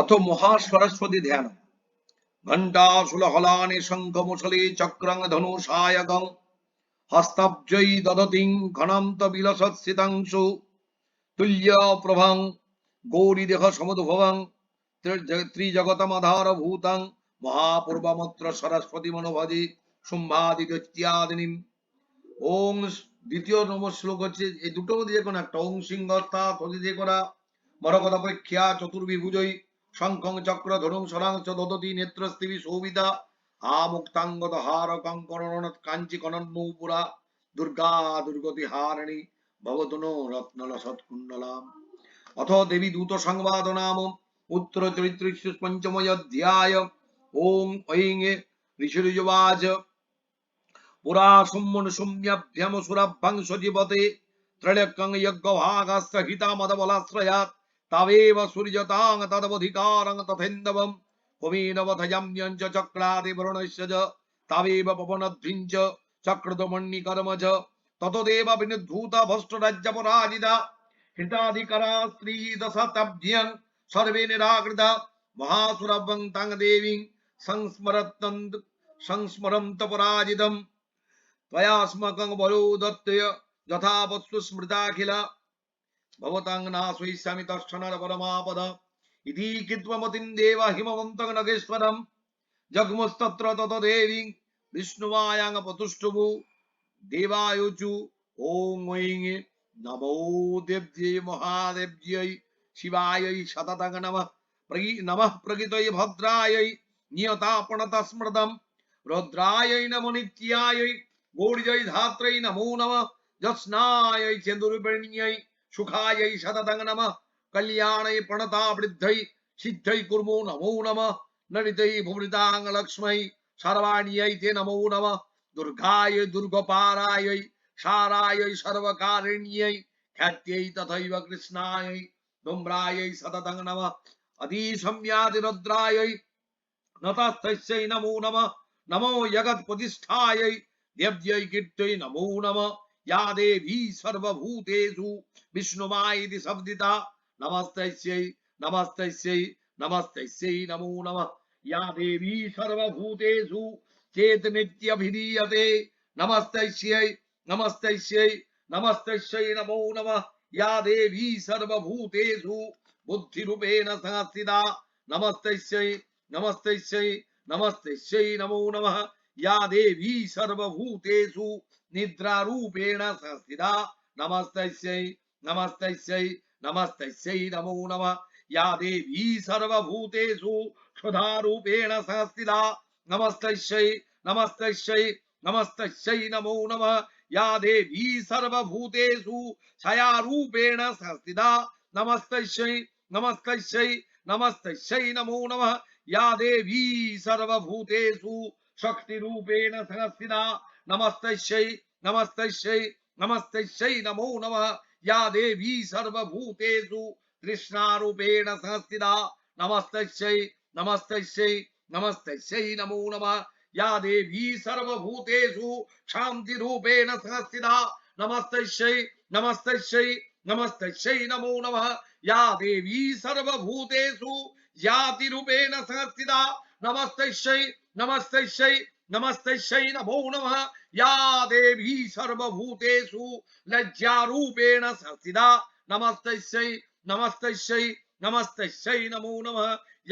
অথ মহা সরস্বতী ধ্যান। ঘণ্টা সুলহলানি শঙ্খ মুসলে চক্রং ধনুষায়কং হস্তাব্জৈ দদতিং ঘনান্ত বিলসৎসিতাংশু। তুল্য প্রভং গৌরী দেহ সমুদ্ভবং ত্রিজগতমাধার ভূতং মহাপূর্বমত্র সরস্বতী মনোভজি শুম্ভাদিগত্যাদিনীম ওং দ্বিতীয় নম্বর শ্লোক হচ্ছে এই দুটোর মধ্যে যে কোনো একটা। ওং সিংহস্থা থদি দিয়ে করা মরকদপেক্ষা চতুর্বিভুজই শঙ্খং চক্র ধনুং সরাংশ দদতি নেত্রস্তিবি শোভিতা। আমুক্তাঙ্গদ হার কঙ্করণ কাঞ্চি কনন্নুপুরা দুর্গা দুর্গতি হারিণী ভবতনো রত্নল সৎকুণ্ডলাম। অথ দেবী দূত সংবাদ নাম উত্তর চরিত্র পঞ্চময় অধ্যায়। ওম ঐং ঋষিরুজবাজ পুরা সুম্মন সুম্যাভ্যম সুরাভ্যাং সজীবতে ত্রৈলক্যং যজ্ঞভাগাস্ত হিতা মদবলাশ্রয়াৎ। তাবেব সূর্যতাং তদবধিকারং তথেন্দবম কুমীনবথয়ম্যঞ্চ চক্রাদি বরুণস্য চ তাবেব পবনধ্বিঞ্চ চক্রদমণ্যিকর্ম চ ততদেব বিনুদ্ধূত ভষ্টরাজ্য পরাজিতা হৃতাধিকরা স্ত্রী দশতাব্জ্যং সর্বে নিরাকৃতা মহাসুরভং তাং দেবীং সংস্মরত্তন্ত সংস্মরন্ত পরাজিতম त्वयास्मकं बलो दत्तय यथा वस्तु स्मृताखिल భవతాం నాశ్వయిష్యామి తక్షణర పరమాపద ఇది కిద్వమతిం దేవ హిమవంతక నగేశ్వరం జగ్ముస్తత్ర తత దేవి విష్ణువాయాంగ పతుష్టువు దేవాయుచు ఓం ఐం నమో దేవ్యై మహాదేవ్యై శివాయై శతతగ నమ ప్రగి నమ ప్రగితై భద్రాయై నియతాపణత స్మృతం রৌদ্রায়ই নম নিত্যায়ই গৌরীজয় ধাত্রই নমো নম যৎস্নায়ই চেন্দুরূপেণিয়ই சுகாயை சததங்க நம கல்யாணை பணதா பிரித்தை சித்தை குர்மோ நமோ நம நடித்தை புவனிதாங்க லக்ஷ்மை சரவாணியை தே நமோ நம துர்காய துர்கபாராயை சாராயை சர்வகாரிணியை খ্যাত্यै তথৈব কৃষ্ণাयै দুম্রাयै সততং নম অধীসম্যাতিরদ্রাयै নতাস্থস্यै নমো নম নমো জগৎপ্রতিষ্ঠাयै দেব্যৈ কীর্তৈ নমো নম या देवी सर्वभूतेषु विष्णुमा इति शब्दिता नमस्तस्यै नमस्तस्यै नमस्तस्यै नमो नमः। या देवी सर्वभूतेषु चेतनित्यभिधीयते नमस्तस्यै नमस्तस्यै नमस्तस्यै नमो नमः। या देवी सर्वभूतेषु बुद्धिरूपेण संस्थिता। नमस्तस्यै नमस्तस्यै नमस्तस्यै नमो नमः। या देवी सर्वभूतेषु ನಿದ್ರಾರೂಪೇಣ ಸಂಸ್ಥಿತ ನಮಸ್ತೈ ನಮಸ್ತೈ ನಮಸ್ತೈ ನಮೋ ನಮ ಯಾ ದೇವಿ ಸರ್ವಭೂತೇಷು ಕ್ಷುಧಾರೂಪೇಣ ಸಂಸ್ಥಿತ ನಮಸ್ತೈ ನಮಸ್ತೈ ನಮಸ್ತೈ ನಮೋ ನಮ ಯಾ ದೇವಿ ಸರ್ವಭೂತೇಷು ಛಯಾರೂಪೇಣ ಸಂಸ್ಥಿತ ನಮಸ್ತೈ ನಮಸ್ತೈ ನಮಸ್ತೈ ನಮೋ ನಮಃ ಯಾ ದೇವಿ ಸರ್ವಭೂತೇಷು शक्तिरूपेण संस्थिता नमस्तस्यै नमस्तस्यै नमस्तस्यै नमो नमः या देवी सर्वभूतेषु तृष्णारूपेण संस्थिता नमस्तस्यै नमस्तस्यै नमस्तस्यै नमो नमः या देवी सर्वभूतेषु शान्तिरूपेण संस्थिता नमस्तस्यै नमस्तस्यै नमस्तस्यै नमो नमः या देवी सर्वभूतेषु जातिरूपेण संस्थिता नमस्ते शै नमस्ते शै नमस्ते शै नमो नम। या देवी सर्वभूतेषु लज्जारूपेण संस्थिता नमस्ते शै नमस्ते शै नमस्ते शै नमो नम।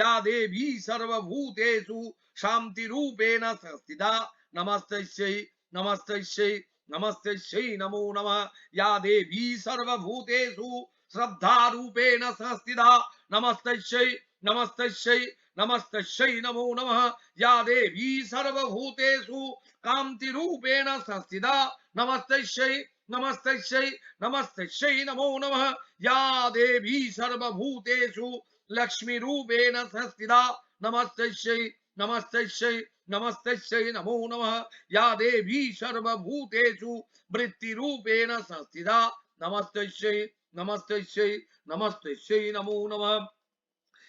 या देवी सर्वभूतेषु शान्तिरूपेण संस्थिता नमस्ते शै नमस्ते शै नमस्ते शै नमो नम। या देवी सर्वभूतेषु श्रद्धारूपेण संस्थिता नमस्ते शै नमस्ते शै नमस्तस्यै नमो नमः। या देवी सर्वभूतेषु कान्तिरूपेण संस्थिता। नमस्तस्यै नमस्तस्यै नमस्तस्यै नमो नमः। या देवी सर्वभूतेषु लक्ष्मीरूपेण संस्थिता। नमस्तस्यै नमस्तस्यै नमस्तस्यै नमो नमः। या देवी सर्वभूतेषु वृत्तिरूपेण संस्थिता। नमस्तस्यै नमस्तस्यै नमस्तस्यै नमो नमः।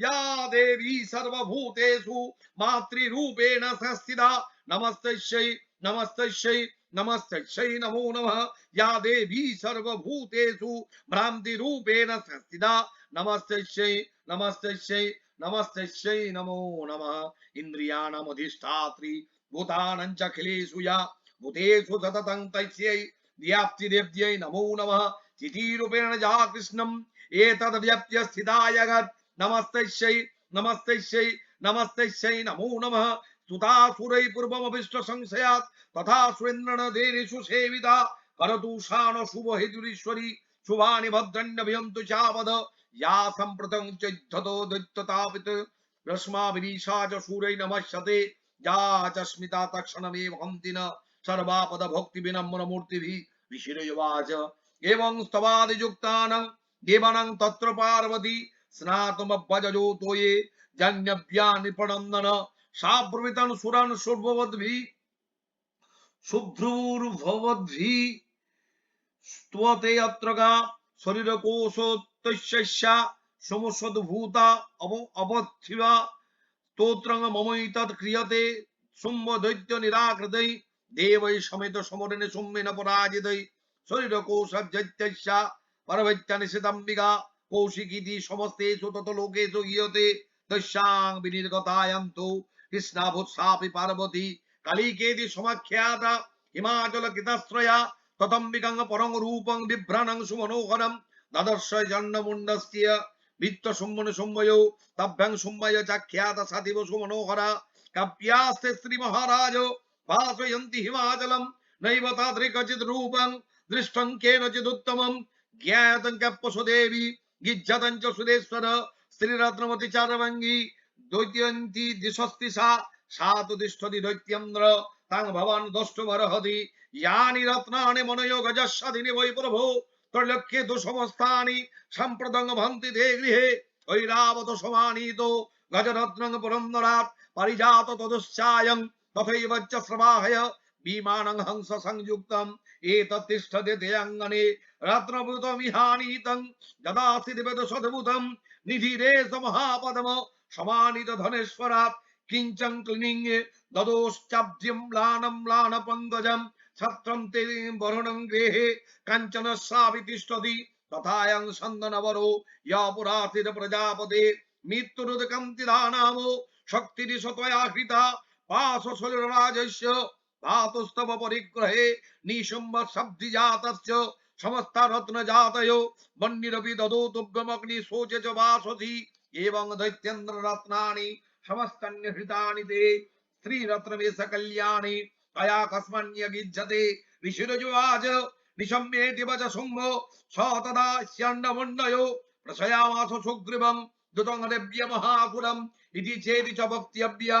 या देवी सर्वभूतेषु मातृरूपेण संस्थिता नमस्तस्यै नमस्तस्यै नमस्तस्यै नमो नमः। या देवी सर्वभूतेषु भ्रान्तिरूपेण संस्थिता नमस्तस्यै नमस्तस्यै नमस्तस्यै नमो नमः। इन्द्रियाणाम् अधिष्ठात्री भूतानां या, भूतेषु सततं तस्यै व्याप्तिदेव्यै नमो नमः। चितीरूपेण जा कृष्णम्। एतद्व्यप्य स्थिताय गत् नमस्ते शै నమస్తే శై నమస్తే శై నమో నమ సుతాసురై పూర్వమభిష్ట సంశయాత్ తథా సురేంద్రణ దేనిషు సేవిత కరదూషాణ శుభ హేతురీశ్వరి శుభాని భద్రన్నభియంతు చావద యా సంప్రతం చైద్ధతో దైత్యతాపిత్ రస్మాభిరీషా చ సూరై నమశ్యతే యా చస్మితా తక్షణమే వంతిన సర్వాపద భక్తి వినమ్ర మూర్తిభి విశిరయువాచ ఏవం స్తవాదియుక్తానం దేవానం తత్ర పార్వతి স্নাতমপজোতোয়ে জান্যব্যা নিপণন্দন সাব্রবিতান সুরান সর্ববদ্ভি, শুভ্রুর্ভবদ্ভি। স্তুয়তে অত্রগা শরীরকোষতৈশ্যা সমসদ্ভূতা অব অবথিবা স্তোত্রং মমই তৎ ক্রিয়তে শুম্ভ দৈত্য নিরাকৃতৈ। দেবৈ সমেত সমরণে সুম্মেন পরাজিতৈ। শরীরকোষজৈত্যস্যা পরবৈত্যা নিষিদাম্বিকা কৌশিকীতি সমস্তে সুতত লোকে যোগীয়তে দস্যাং বিনির্গতায়ন্তু, কৃষ্ণাভুৎসাপি পার্বতী। কালীকেদি সমাখ্যাতা, হিমাচল কৃতাশ্রয়া তদম্বিকাং পরং রূপং বিভ্রাণং সুমনোহরম দ্বাদশয় জন্মমুণ্ডস্য বিত্ত সুম্মন সুম্ময় তাভ্যাং সুম্ময় চাখ্যাত সাধিব সুমনোহরা। কাব্যাস্তে শ্রী মহারাজ ভাসয়ন্তি হিমাচলম, নৈব তাদৃকচিৎ রূপং, দৃষ্টং কেনচিদুত্তমম গিজ্জাতঞ্চ সুদেশ্বর শ্রীরত্নমতি চারভঙ্গী দৈত্যন্তী দিশস্তি সা, সাতুতিষ্ঠতি দৈত্যেন্দ্র, তাং ভবান দষ্ট দষ্টমরহতি ইয়ানি রত্নানি মনোযোগ যস্বাধীনি বৈ প্রভু ত্রৈলক্ষ্যে দুসমস্থানি সম্প্রদং ভন্তি দে গৃহে, ঐরাবত সমানিত, গজরত্নং পুরন্দরাত, পারিজাত তদুশ্চায়ং তথৈবচ্চ শ্রবাহয় বিমানং হংস সংযুক্তম এতত্তিষ্ঠতে দেয়াঙ্গনে রাত্রভূত মিহানীতং যদাসি দেবেদ সদভূতম নিধিরে সমহাপদম সমানিত ধনেশ্বরাত কিঞ্চং ক্লিনিং দদোশ্চাব্জিম লানম লান পঙ্গজম ছত্রন্তে বরণং গৃহে কাঞ্চন সাবিতিষ্ঠতি তথায়ং সন্দনবরো ইয়াপুরাতির প্রজাপতে মৃত্যুরুদকম তিধানামো শক্তির শতয়া কৃতা পাশ রাজস্য ধাতুস্তব পরিগ্রহে নিশুম্ভ শব্দি জাতস্য সমস্ত রত্ন জাতয় মন্নিরপি দদৌ তুভ্যমগ্নি শোচে চ বাসসি এবং দৈত্যেন্দ্র রত্নানি সমস্তান্যহৃতানি তে স্ত্রীরত্নমেষ কল্যাণি কয়া কস্মন্যগিজ্জতে ঋষিরজুয়াজ নিশম্যেতি বচ শুম্ভ স তদা স্যণ্ডমুণ্ডয় প্রশয়ামাস সুগ্রীবম দুতং দেব্য মহাপুরম ইতি চেতি চ ভক্তি ভক্ত্যব্যা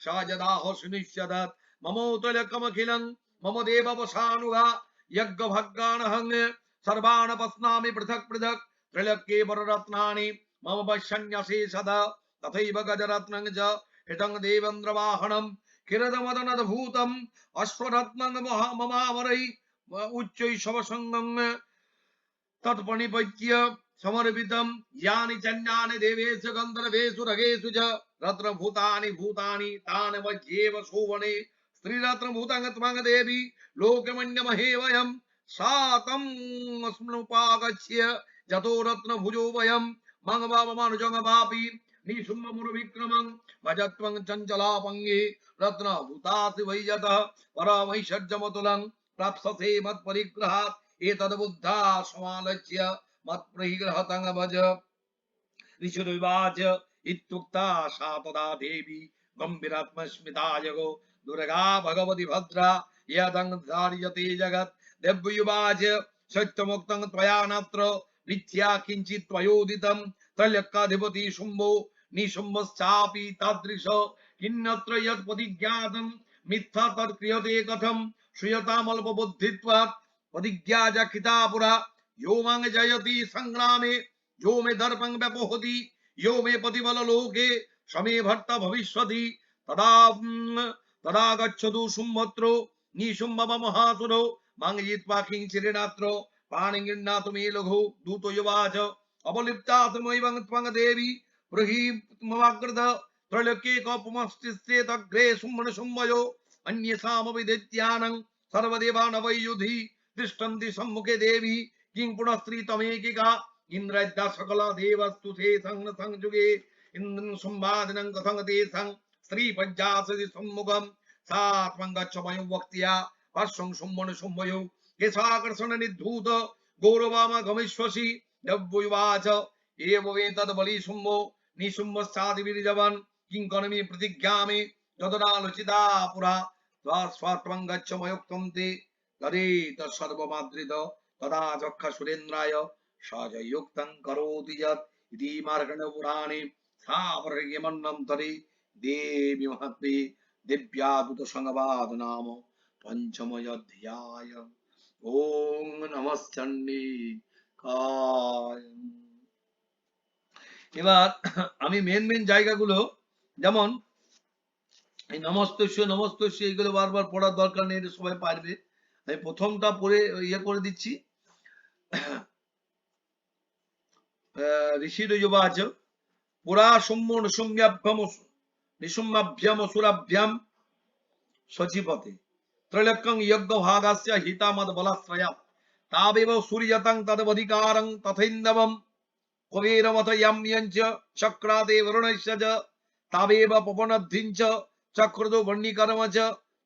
ഷാജദാഹ സുനിശ്ചദത് മമോ തുലക്കമഖിലം മമ ദേവവശാനുക യജ്ഞഭഗ്ഗാണഹങ് സർവാണ പസ്നാമി പൃഥക് പൃഥക് ത്രിലക്കേ പുരരത്നാണി മമ പശ്യന്യശേഷത തഥൈവ ഗജരത്നം ച ഹിതം ദേവേന്ദ്രവാഹണം കിരതമദനദഭൂതം അശ്വരത്നം മമാവരൈ ഉച്ചൈ ശവസംഗം തത്പണിപത്യ సమర్పితం యాని జన్యాని దేవేషు గంధర్వేషు రగేషు చ రత్నభూతాని భూతాని తాని వజ్యేవ శోవనే స్త్రీరత్నభూతాంగత్వాంగ దేవి లోకమన్య మహేవయం సాతం స్మృపాగచ్య జతో రత్నభుజో వయం మంగవామనుజంగవాపి నీశుంభమురువిక్రమం భజత్వం చంచలాపంగి రత్నభూతాసి వైయత పరామైషర్జమతులం ప్రాప్ససే మత్పరిగ్రహాత్ ఏతదబుద్ధా సమాలచ్య प्राप्स्यसे मत्परिग्रहात् एतद्बुद्धा समालक्ष्य मत्प्रहिग्रहतं भज ऋषिरुवाच इत्युक्ता सा तदा देवी गम्भीरात्मस्मिता जगो दुर्गा भगवती भद्रा यदं धार्यते जगत् देव्युवाच सत्यमुक्तं त्वया नत्र मिथ्या किञ्चित् त्वयोदितं त्रैलोक्याधिपति शुम्भो निशुम्भश्चापि तादृश किन्नत्र यत् प्रतिज्ञातं मिथ्या तत्क्रियते कथं श्रूयतामल्पबुद्धित्वात् प्रतिज्ञा च कृता पुरा यो माँ जयति संग्रामे, यो मे दर्पं व्यपोहति, यो मे प्रतिबल लोके, समे भर्ता भविष्यति। तदा तदा गच्छतु निशुम्भव महासुरो। लघु युवाच। त्वं देवी बृहीमवाग्रद त्रैलोक्ये कौपमस्तिस्ते तग्रे शुम्भन शुम्भयो। अन्येषामपि दैत्यानं सर्वदेवानवै तिष्ठन्ति सम्मुखे देवी। किं पुनः स्त्री तमेकिका इन्द्रद्या सकला देवस्तु ते संग संजुगे इन्द्रं संवादिनं कथं ते सं स्त्री पञ्चाशति सम्मुखं सा त्वं गच्छ वयं वक्त्या पार्श्वं शुम्भन शुम्भयो केशाकर्षण निद्धूत गौरवाम गमिष्वसि नव्युवाच एव वेतद् बलि शुम्भो निशुम्भश्चादिविर्जवान् किं करोमि प्रतिज्ञामि तदनालोचिता पुरा त्वा स्वात्मं गच्छ मयुक्तं ते तदे তদা সুরেন্দ্রায় সযুক্তং করোতি ইতি মার্গণ পুরাণে দেবী মহাত্মে দিব্যাদুত সংবাদ নাম ওং কায় এবার আমি মেন মেন জায়গাগুলো, যেমন এই নমস্তস্য নমস্তস্য এগুলো বারবার পড়ার দরকার নেই সবাই পারবে। আমি প্রথমটা পড়ে ইয়ে করে দিচ্ছি। ঋষিরুবাচ পুরা সৌম্য নৃসুম্যাভ্যম নিসুম্ভাভ্যম সুরাভ্যম সচিপতে ত্রৈলক্যং যজ্ঞ ভাগাস্য হিতামদ বলাশ্রয়া তাবেব সূর্যতং তদবধিকারং তথৈন্দবম কবীরমত ইয়াম্যঞ্চ চক্রাতে বরুণশ্চ তাবেব পবনদ্ধিঞ্চ চক্রদো বর্ণিকর্ম চ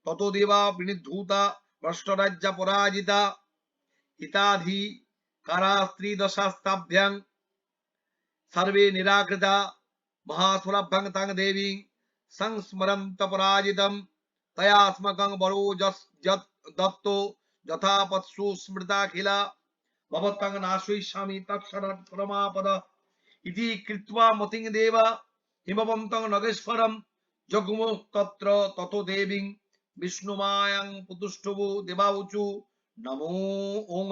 ততো দেবা বিনিধূতা ভ্রষ্টরাজ্য পরাজিতা হিতাধি কারা স্ত্রীদশাস্তাভ্যাং সর্বে নিরাকৃতা মহাসুলভ্যং তাং দেবী সংস্মরন্ত পরাজিতম তয়াস্মকং বরো দত্ত যথা পৎসু স্মৃতা খিলা ভবতং নাশয়িষ্যামি তৎসর পরমাপদ ইতি কৃত্বা মতিং দেব হিমবন্তং নগেশ্বরম যজ্ঞতত্র তত দেবীং বিষ্ণুমায়াং পুতুষ্টভু দেবাউচু নমো ওং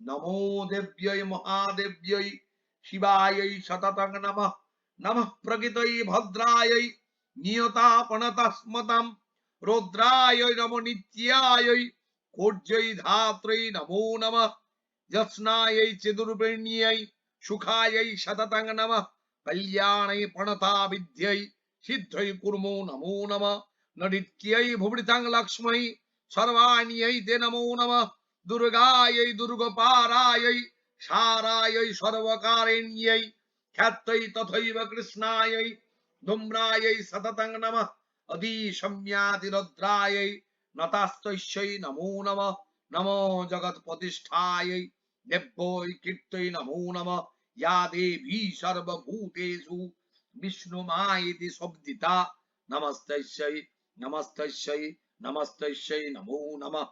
নমো দেব্যই মহাদেব্যই শিবায়ই শততং নম নম প্রকৃতই ভদ্রায়ই নিয়তাপনতস্মতাম রৌদ্রায়ই নম নিত্যায়ই কোর্যই ধাত্রই নমো নম যস্নায়ই চিদুর্বেণ্যই সুখায়ই শততং নম কল্যাণই পণতা বিদ্যই সিদ্ধই কুর্মো নমো নম নৃত্যই ভুবৃতাং লক্ষ্মী সর্বাণ্যই তে নমো নমঃ দুর্গায় দুর্গপারায় সারায় সর্বকারিণ্যই খ্যাতৈ তথৈব কৃষ্ণায় ধূম্রায় সততং নম অধিশম্যাতিরদ্রায় নতাস্তৈশ্যই নমো নম নমো জগৎ প্রতিষ্ঠায় দেব্যই কীর্তৈ নমো নম ইয়া দেবী সর্বভূতেষু বিষ্ণুমায়েতি শব্দিতা নমস্তৈশ্যই নমস্তৈশ্যই নমস্তৈশ্যই নমো নমঃ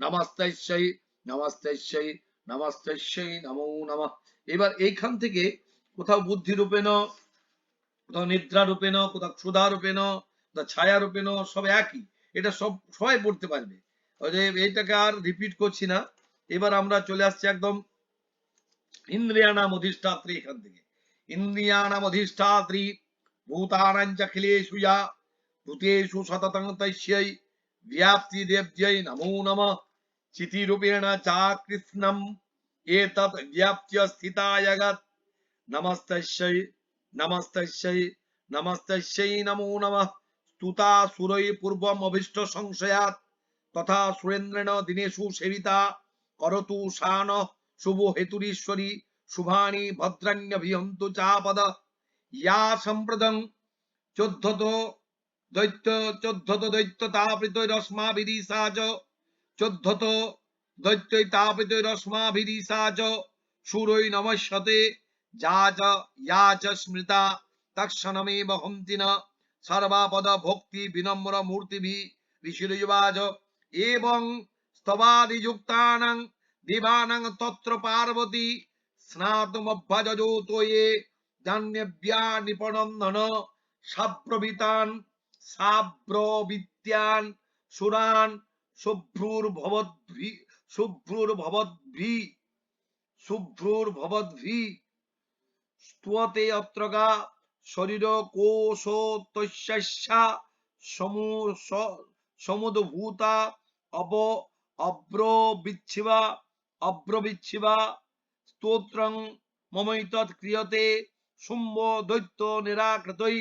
নমস্তস্যৈ নমস্তস্যৈ নমস্তস্যৈ নমো নমঃ এবার এইখান থেকে কোথাও বুদ্ধি রূপেণ কোথাও নিদ্রা রূপেণ কোথাও ক্ষুধা রূপেণ কোথাও ছায়া রূপেণ সব একই। এটা সব, সবাই পড়তে পারবে। এইটাকে আর রিপিট করছি না। এবার আমরা চলে আসছি একদম ইন্দ্রিয়ানাম অধিষ্ঠাত্রী এখান থেকে। ইন্দ্রিয়ানাম অধিষ্ঠাত্রী, ভূতানাঞ্চখিলেষু যা ভূতেষু সততং তস্যৈ ব্যাপ্তি দেব্যৈ নমো নমঃ চিতিরূপেণ চা কৃষ্ণম এতৎ ব্যাপ্ত্য স্থিতা জগৎ নমস্তস্যৈ নমস্তস্যৈ নমস্তস্যৈ নমো নমঃ স্তুতা সুরৈ পূর্বম অভীষ্ট তথা সুরেন্দ্রেণ দিনেষু সেবিতা করতু শান শুভ হেতুরীশ্বরী শুভানি ভদ্রাণ্যভিহন্তু চাপদ ইয়া সম্প্রদং চোদ্ধত দৈত্য চোদ্ধত দৈত্য তাপৃত রশ্মা বিদিশা চ চোদ্ধত দৈত্যৈ তাপিত রশ্মা বিদিশা চ সুরৈ নমস্যতে যা চ স্মৃতা তৎক্ষণমে বহন্তি ন। সর্বাপদ ভক্তি বিনম্র মূর্তিভি ঋষিরযুবাজ এবং স্তবাদিযুক্তানাং দেবানাং তত্র পার্বতী স্নাতুমভ্যজোতয়ে জান্যব্যা নিপনন্দন সুরান শুভ্রুর ভবদ্ভি শুভ্রুর ভবদ্ভি শুভ্রুর ভবদ্ভি স্তুয়তে অত্রগা শরীর তস্যা সমু সমুদ্ভূতা অব, অব্র বিচ্ছিবা স্তোত্রং মমৈতৎ ক্রিয়তে, শুম্ভ দৈত্য নিরাকৃতই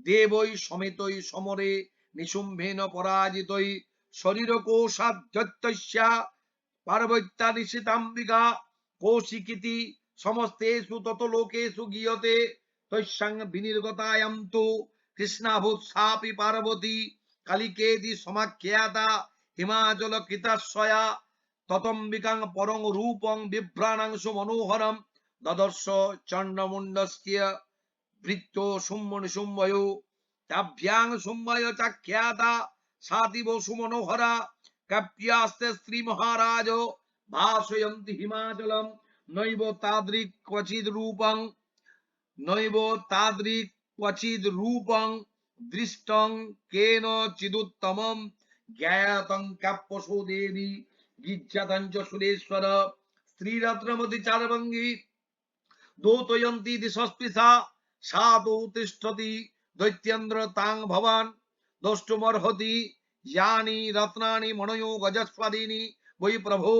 দেবৈ সমেতই সমরে নিশুম্ভেন পরাজিতই শরীর কোষাধ্যত্যস্যা পার্বত্যা নিশিতাম্বিকা কৌশিকিতি সমস্তেষু তত লোকেষু গীয়তে তস্যাং বিনির্গতায়াম তু কৃষ্ণাভূত সাপি পার্বতী কালিকেতি সমাখ্যাতা হিমাচল কৃতাশ্বয়া ততম্বিকাং পরং রূপং বিভ্রাণাংশু মনোহরম দদর্শ চণ্ডমুণ্ডস্য বৃত্ত শুম্ভন শুম্ভয় তাভ্যাং শুম্ভয় চাখ্যাতা সাতিব সুমনোহরা, কাপ্যাস্তে শ্রী মহারাজ, ভাসয়ন্তি হিমাচলম, নৈব তাদৃক ক্বচিদ রূপং, নৈব তাদৃক ক্বচিদ রূপং, দৃষ্টং কেন চিদুত্তমম, জ্ঞাতং কাপ্যসো দেবী গিজ্জাতঞ্চ সুরেশ্বর, স্ত্রীরত্নমতি চারভঙ্গি দৌতয়ন্তি দিশস্পৃশা সাধু তিষ্ঠতি দৈত্যেন্দ্র তাং ভবান, দষ্টুমর্হতি ইয়ানি রত্নানি মনয়ো গজস্বাদিনী বৈ প্রভু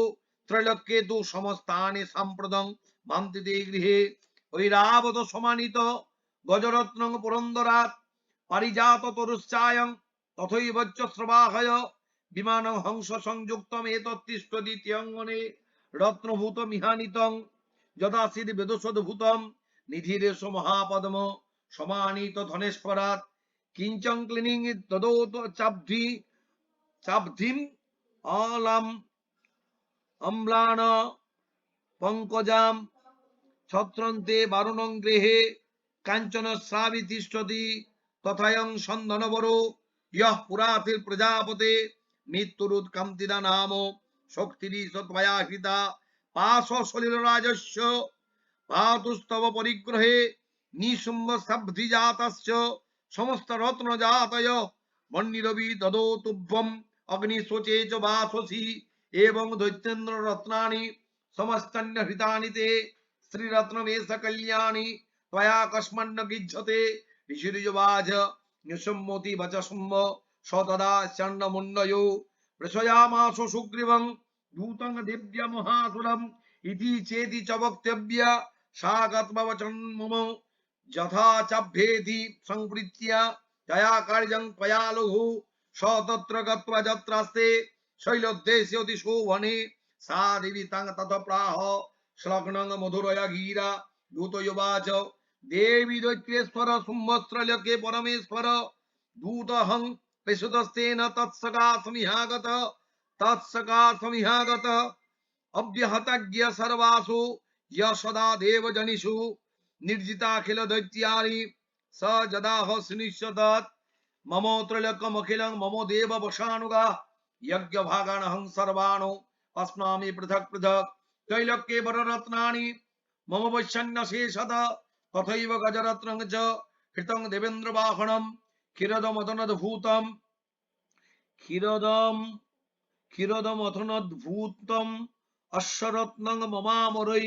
ত্রৈলক্যে তু সমস্তানি সাম্প্রদং ভান্তি দে গৃহে ঐরাবত সমানিত গজরত্ন পুরন্দরাত পারিজাত তরুশ্চায়ং তথৈবচ্চ শ্রবাহয় বিমান হংস রত্নভূত মিহানিতং যদাসিদ বেদসদ্ভূতম নিধিরেশ মহাপদ্ম সমানিত ধনেশ্বরাত কিঞ্চং ক্লিনিং তদোত চাব্ধি চাব্ধিম অলাম অম্লান পঙ্কজাম ছত্রন্তে বারুণং গৃহে কাঞ্চন শ্রাবি তিষ্ঠতি তথায়ং সন্দনবর ইয়ঃ পুরাতির প্রজাপতে মৃত্যুরুৎকান্তিদা নাম শক্তিরি সত্ময়া হৃতা পাশ সলিল পাতুস্তব পরিগ্রহে নিশুম্ভ সব্ধিজাতস্য সমস্ত রত্নজাতয় মন্ডিরবি দদোতুভ্যম অগ্নিশোচে চ বাসসি এবং দৈত্যেন্দ্র রত্নানি সমস্তন্য হৃতানি তে কল্যাণী ত্বয়া কস্মন্ন গিজ্জতে ঋষিরিজবাজ নিসম্মতি বচসম্ম সতদা চন্নমুন্নয় প্রসয়ামাস সুগ্রীবং দূতং দেব্য মহাসুরম ইতি চেতি চ वक्तव्य सा गत्ववचन् मम यथा चाभ्येति संप्रीत्य तया कार्यं त्वया लघु स गत्वा जत्रास्ते शैलोद्देश्यति शोभने सा देवी तं तत प्राह। श्लग्नं मधुरया गीरा दूतयुवाच, देवी दैत्येश्वर शुम्भस्त्रल्यके परमेश्वर। दूतहं प्रसुतस्तेन तत्सका समिहागत। तत्सका समिहागत। अव्यहतज्ञ सर्वासु। সদা দেব জনিষু নির্জিতাখিল দৈত্যানি স যদাহ সুনিশ্চদত মম ত্রৈলকমখিলং মম দেব বসানুগা যজ্ঞ ভাগান হং সর্বাণু অস্মামি পৃথক পৃথক ত্রৈলক্যে বররত্নানি মম বৈশান্য শেষত তথৈব গজরত্ন চ হৃতং দেবেন্দ্র বাহনম ক্ষীরদমতনদ্ভূতম ক্ষীরদম ক্ষীরদ ক্ষীরদমথনদ্ভূতম অশ্বরত্নং মমামরৈ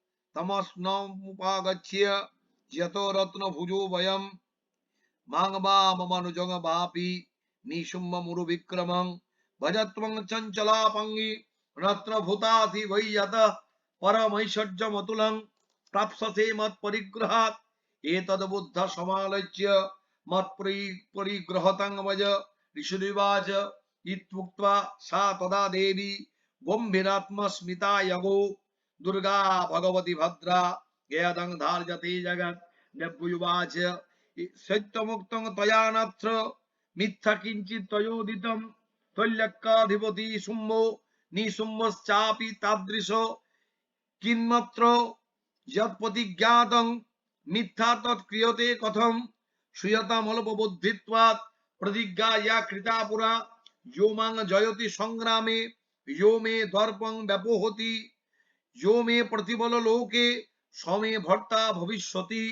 तमस्नमुपागच्य यतो रत्न भुजो वयम मांगबा ममनुजंग बापि निशुम्ब मुरु विक्रमं भजत्वं चञ्चलापङ्गि रत्न भूतासि वै यत परमैश्वर्यमतुलं प्राप्स्यसे मत्परिग्रहात् एतद् बुद्ध समालोच्य मत्परि परिग्रहतं वज ऋषिरिवाच इत्युक्त्वा सा तदा देवी गम्भीरात्मस्मिता यगो दुर्गा भगवती भद्रा यदं धार्यते जगत् देव्युवाच सत्यमुक्तं त्वया नत्र मिथ्या किञ्चित् त्वयोदितं त्वल्यक्काधिपति शुम्भो निशुम्भश्चापि तादृश किन्मत्र यत्प्रतिज्ञातं मिथ्या तत् क्रियते कथं श्रूयतामल्पबुद्धित्वात् प्रतिज्ञा या कृता पुरा यो मां जयति संग्रामे यो मे दर्पं व्यापोहति यो मे प्रतिबल लोके समे भर्ता भविष्यति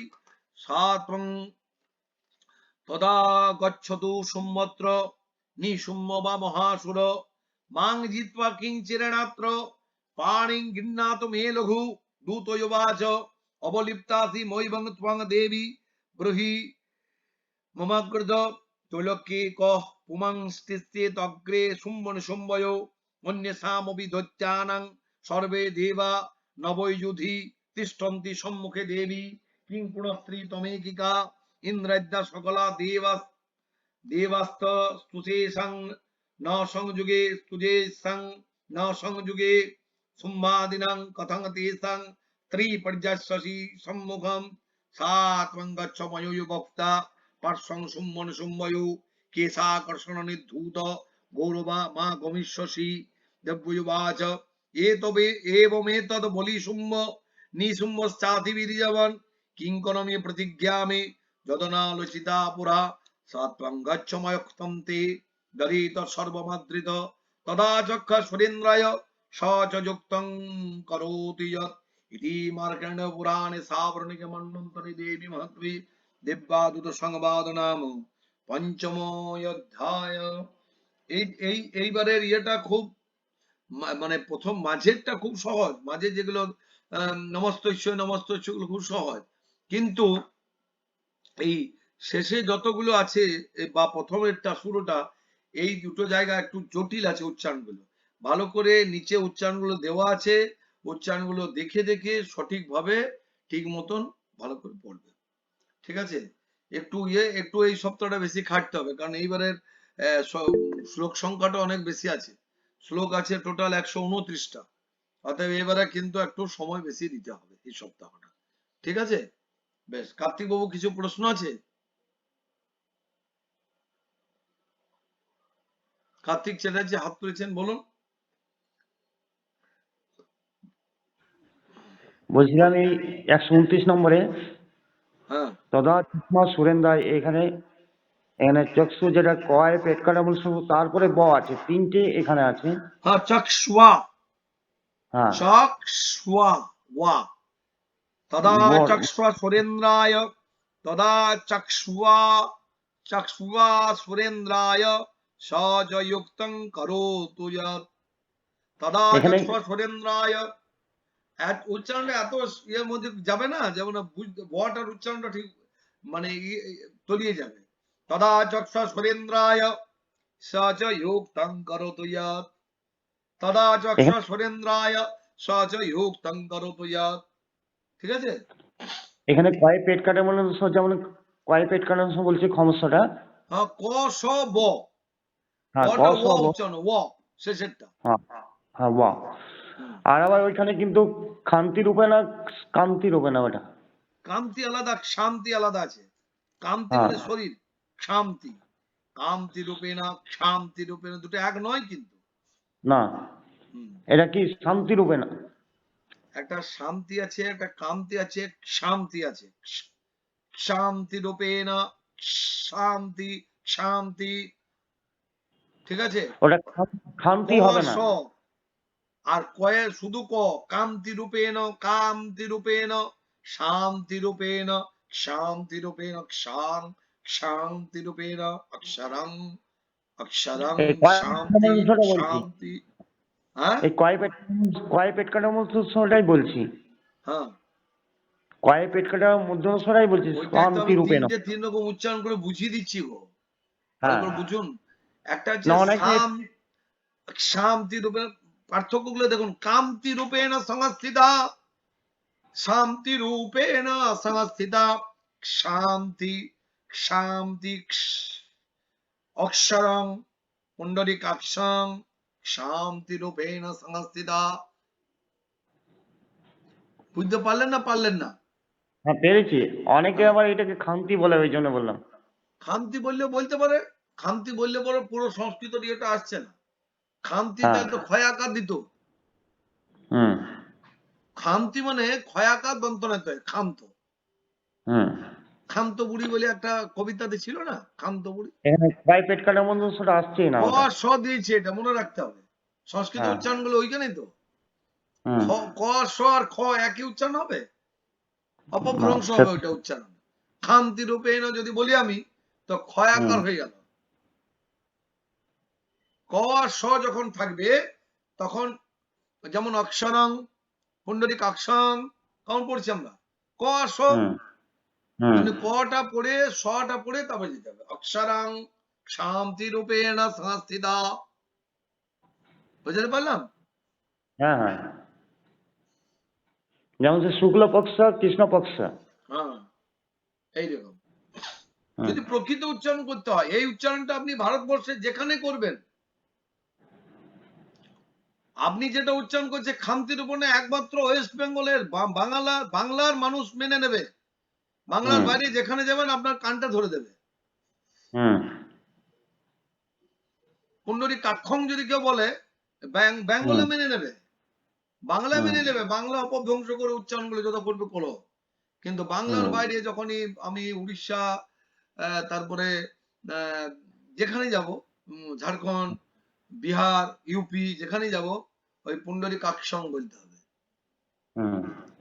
सा त्वं तदा गच्छतु सुमत्र निशुम्म वा महासुर मां जित्वा किञ्चिरेणात्र पाणिं गृह्णातु मे लघु दूतयुवाच अवलिप्तासि मैवं त्वं देवी ब्रूहि मम कृत तुलके कः पुमांस्तिस्येदग्रे शुम्बन शुम्बयो अन्यसामपि दैत्यानां সর্বে দেবা নবৈযুধি তিষ্ঠন্তি সম্মুখে দেবী কিং পুনঃস্ত্রী তমেকিকা ইন্দ্রাদ্যা সকলা দেবাস দেবাস্ত স্তুতেষাং ন সংযুগে স্তুজেষাং ন সংযুগে সুম্বাদিনাং কথং তেষাং ত্রিপর্যাশি সম্মুখম সাত্মঙ্গচ্ছ ময়ু বক্তা পার্শ্বং সুম্মন সুম্ময়ু কেশাকর্ষণ নিধূত গৌরবা মা গমিষ্যসি দেব্যুবাচ এ তবে এবং এ কিঙ্কনমি প্রতিজ্ঞামি যদনালোচিতা পুরা সাত্বং গচ্ছময়ক্তম দরিত সর্বমাদ্রিত তদা চক্ষ সুরেন্দ্রায় করোতি ইতি পুরাণে মন্বন্তরি দেবী সংবাদ নাম পঞ্চম অধ্যায় এই এইবারের ইয়েটা খুব মানে প্রথম মাঝেরটা খুব সহজ। মাঝে যেগুলো আহ, নমস্তস্য নমস্তস্যগুলো খুব সহজ। কিন্তু এই শেষে যতগুলো আছে বা প্রথমেরটা শুরুটা এই দুটো জায়গা একটু জটিল আছে উচ্চারণগুলো। ভালো করে নিচে উচ্চারণগুলো দেওয়া আছে উচ্চারণগুলো দেখে দেখে সঠিকভাবে ঠিক মতন ভালো করে পড়বে। ঠিক আছে? একটু ইয়ে একটু এই সপ্তাহটা বেশি খাটতে হবে কারণ এইবারের শ্লোক সংখ্যাটা অনেক বেশি আছে। শ্লোক আছে টোটাল একশো উনত্রিশটা। অতএব এবারে কিন্তু একটু সময় বেশি দিতে হবে এই সপ্তাহটা। ঠিক আছে? বেশ কার্তিক বাবু কিছু প্রশ্ন আছে? কার্তিক চ্যাটার্জি হাত তুলেছেন বলুন। বলছিলাম এই একশো উনত্রিশ নম্বরে হ্যাঁ। তদা সুরেন্দ্রায় এখানে এখানে চক্ষু যেটা কয় পেট কাটা মূল তারপরে ব আছে তিনটে এখানে আছে। হ্যাঁ চক্ষুয়া। হ্যাঁ। চক্ষুয়া ওয়া। তদা। চক্ষুয়া সুরেন্দ্রায় তদা চক্ষুয়া চক্ষুয়া সুরেন্দ্রায় সযুক্তং করোতু যৎ। তদা চক্ষুয়া সুরেন্দ্রায় এত- উচ্চারণটা এত ইয়ের মধ্যে যাবে না যেমন বুঝতে ওয়াটার উচ্চারণটা ঠিক মানে ই- ই- তলিয়ে যাবে। তদা চক্ষুয়া সুরেন্দ্রায় স চ যুক্তং করোতু যৎ তদা চক্ষুয়া সুরেন্দ্রায় স চ যুক্তং করোতু যৎ ঠিক আছে? এখানে কয় পেট কাটা যেমন কয় পেট কাটা বলছে সমস্যাটা হ্যাঁ ক স ব। হ্যাঁ হ্যাঁ হ্যাঁ ব। আর আবার ওইখানে কিন্তু খান্তি রূপে না কান্তি রূপে না ওটা? কান্তি আলাদা শান্তি আলাদা আছে। কান্তি হ্যাঁ। মানে শরীর। শান্তি কান্তি রূপে না শান্তি রূপে না দুটো এক নয় কিন্তু। না। এটা কি শান্তি রূপে না একটা শান্তি আছে একটা কান্তি আছে শান্তি আছে। শান্তি রূপে না শান্তি শান্তি ঠিক আছে? ওটা খান- খান্তি হবে না। আর কয়ে শুধু ক কান্তি রূপেণ কান্তি রূপেণ শান্তি রূপেণ শান্তি রূপেণ শান শান্তি রূপেণ অক্ষরং অক্ষরং শান্তি শান্তি হ্যাঁ? এই কয় পেট কয় পেট কাটা মধ্যস্বরটাই বলছি। হ্যাঁ। কয় পেট বলছি শান্তি তিন রকম উচ্চারণ করে বুঝিয়ে দিচ্ছি গো। হ্যাঁ। বুঝুন। একটা হচ্ছে না, অনেকে- শাম শান্তি রূপে পার্থক্যগুলো দেখুন। কান্তি রূপেণ সংস্থিতা শান্তি রূপেণ সংস্থিতা শান্তি শান্তি অক্ষরং পুণ্ডরিকাক্ষং শান্তি রূপেণ সংস্থিতা। বুঝতে পারলেন না পারলেন না? হ্যাঁ পেরেছি। অনেকে আবার এটাকে খান্তি বলে ওই জন্য বললাম। খান্তি বললে বলতে পারে খান্তি বললে পরে পুরো সংস্কৃত ইয়েটা আসছে না। খান্তিটা হ্যাঁ। তো ক্ষয়াকার দিত। হুম। খান্তি মানে ক্ষয়াকার দন্তনাতে খান্ত। হুম। খান্ত বুড়ি বলে একটা কবিতাতে ছিল না? খান্ত বুড়ি? প্রায় পেট মধ্যে সেটা আসছেই না স দিয়েছে এটা মনে রাখতে হবে। সংস্কৃত হ্যাঁ। উচ্চারণগুলো ওইখানেই তো। ক স আর খ একই উচ্চারণ হবে? অপভ্রংশ হবে ওইটা উচ্চারণ। খান্তি রূপে যদি বলি আমি তো ক্ষয়াকার হয়ে গেল। ক আর স যখন থাকবে তখন যেমন অক্ষরং পুণ্ডরিক অক্ষং কেমন পড়ছি আমরা? ক আর স মানে কটা পড়ে শটা পড়ে তারপরে যেতে হবে। অক্ষরাং শান্তি রূপেণ সংস্থিতা। বুঝতে পারলাম? হ্যাঁ হ্যাঁ। যেমন শুক্ল পক্ষ কৃষ্ণ পক্ষ। হ্যাঁ এইরকম যদি প্রকৃত উচ্চারণ করতে হয় এই উচ্চারণটা আপনি ভারতবর্ষে যেখানে করবেন আপনি যেটা উচ্চারণ করছে খামতির উপরে একমাত্র ওয়েস্ট বেঙ্গলের বাংলা বাংলার মানুষ মেনে নেবে। বাংলার বাইরে যেখানে যাবেন আপনার কানটা ধরে দেবে। পুণ্ডরী কাক্ষং যদি কেউ বলে বেঙ্গলে মেনে নেবে। বাংলা মেনে নেবে। বাংলা অপভ্রংশ করে উচ্চারণগুলো যত করবে করো। কিন্তু বাংলার বাইরে যখনই আমি উড়িষ্যা তারপরে আহ, যেখানে যাব উম, ঝাড়খণ্ড বিহার ইউপি যেখানে যাব ওই পুণ্ডরী কাক্ষং বলতে হবে।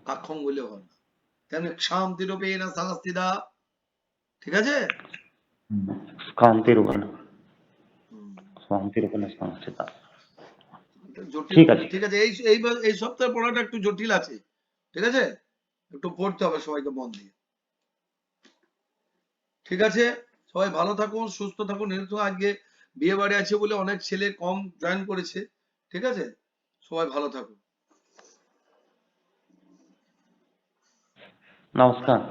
কাক্ষং বললে হবে না। শান্তি রূপে না সংস্থিতা ঠিক আছে? উপরে হুম। শান্তির উপরে সংস্থিতা জটিল। ঠিক আছে। ঠিক আছে এই এই এই সপ্তাহে পড়াটা একটু জটিল আছে। ঠিক আছে? একটু পড়তে হবে সবাইকে মন দিয়ে। ঠিক আছে? সবাই ভালো থাকুন সুস্থ থাকুন। যেহেতু আজকে বিয়ে বাড়ি আছে বলে অনেক ছেলে কম জয়েন করেছে। ঠিক আছে? সবাই ভালো থাকুন। നമസ്കാരം